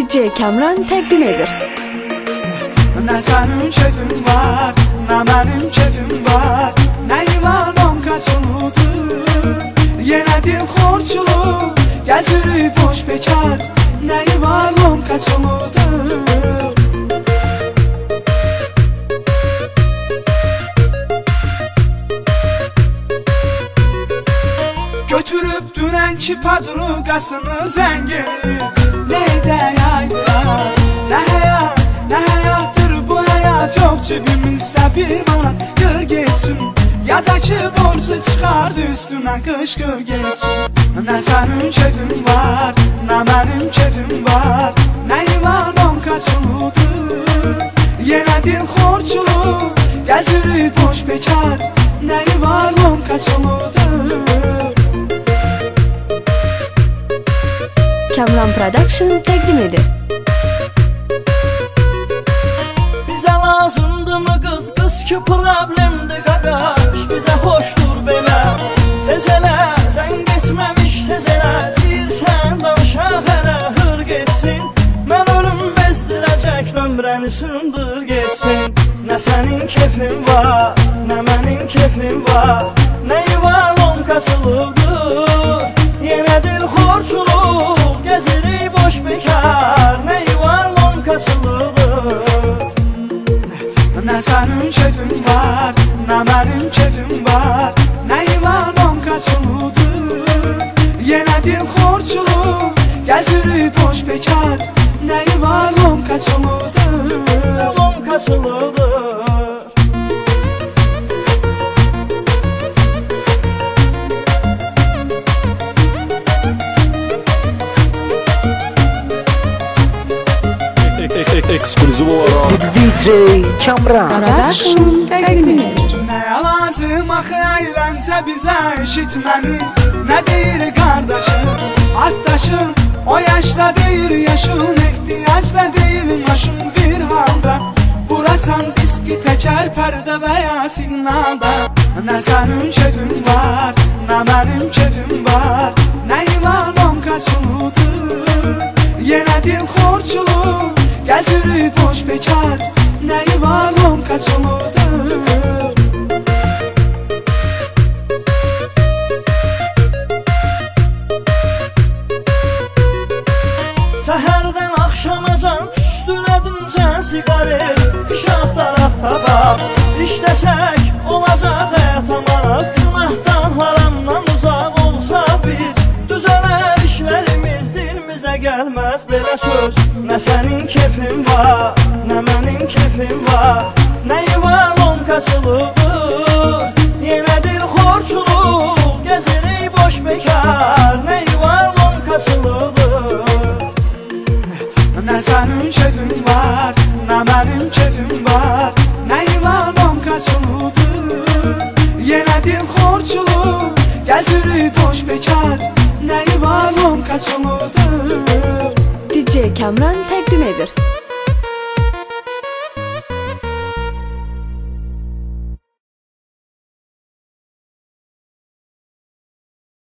DJ Kamran təqdim edir. Nə sənin keyfin var, nə mənim keyfim var. Nə imanım qaçılıdır Yenə dil xorçulu Gəzirik boş bekar. Nə imanım qaçılıdır Götürüb dünənki padruqasını zəngini Ne deyək Nə həyat, nə həyatdır bu həyat Yox cibimizdə bir manat. Qır geçsin. Ya da ki borcu çıxardı üstünə qışqır geçsin. Nə sənin keyfin var, nə mənim keyfim var. Nə imanım qaçılıdır Yenə dil xorçulu Gəzirik boş bekar. Nə imanım qaçılıdır Kamran Production təqdim edir. Bizə lazımdımı qız, qız ki problemdir qaqaş Bizə xoşdur belə. Tez elə, sən getməmiş tez elə. Deyirsən danışaq hələ hır getsin. Mən ölüm bezdirəcək nömrəni sındır getsin. Nə sənin kefin var, nə mənim kefim var. Nə yuvalım qaçılıqdır Nə sənin keyfin var, nə mənim keyfim var Nə imanım qaçılıdır Yenə dil xorçulu Gəzirik boş bekar. Nə imanım qaçılıdır Ekskluziv olaraq DJ Kamran Production təqdim edir. Nəyə lazım axı əyləncə bizə eşitməni Nə deyir qardaşım, addaşım O yaşda deyir yaşım, ehtiyacda deyil maşım bir halda Vurasan diski təkər pərdə və ya siqnalda Nə sənin keyfin var, nə mənim keyfim var. Nə imanım qaçılıdır Yenə dil xorçulu Gəzirik boş bekar Nə imanım qaçılıdır Səhərdən axşamacan Üstünədincə siqaret İş axtaraqda bax İşləsək gəlməz belə söz. Nə sənin kefin var, nə mənim kefim var. Nə yuvalım qaçılıqdır Nə imanım qaçılıdır DJ Kamran təqdim edir.